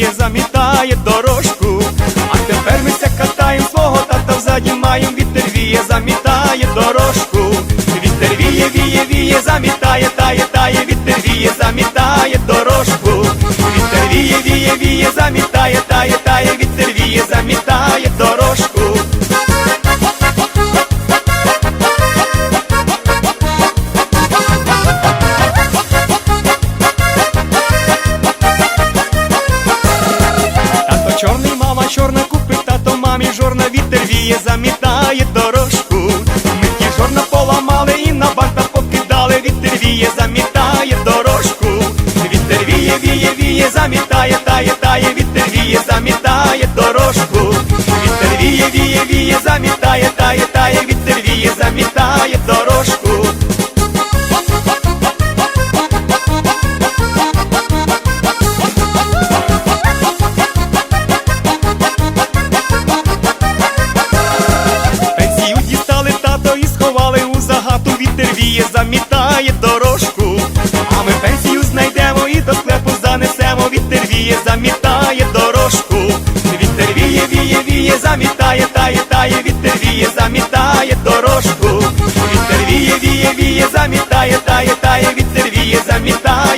Віє, замітає дорожку. А тепер ми ся катаєм свого тата взаді маєм, вітер віє, замітає дорожку. Вітер віє, віє, віє, замітає, тає, тає, вітер віє, замітає дорожку. Вітер віє, віє, віє, замітає, тає, тає, вітер віє, замітає дорожку. Чорний, мама чорна, купить тато мамі жорна, вітер віє, замітає дорожку. Ми ті жорна поламали і на банта покидали, вітер віє, замітає дорожку. Вітер віє, віє, віє, замітає, тає, тає, вітер віє, замітає дорожку. Вітер віє, віє, віє, замітає, віє, замітає, тає, тає, вітер віє, замітає дорожку. Вітер віє, віє, віє, замітає, тає, тає, вітер віє, замітає.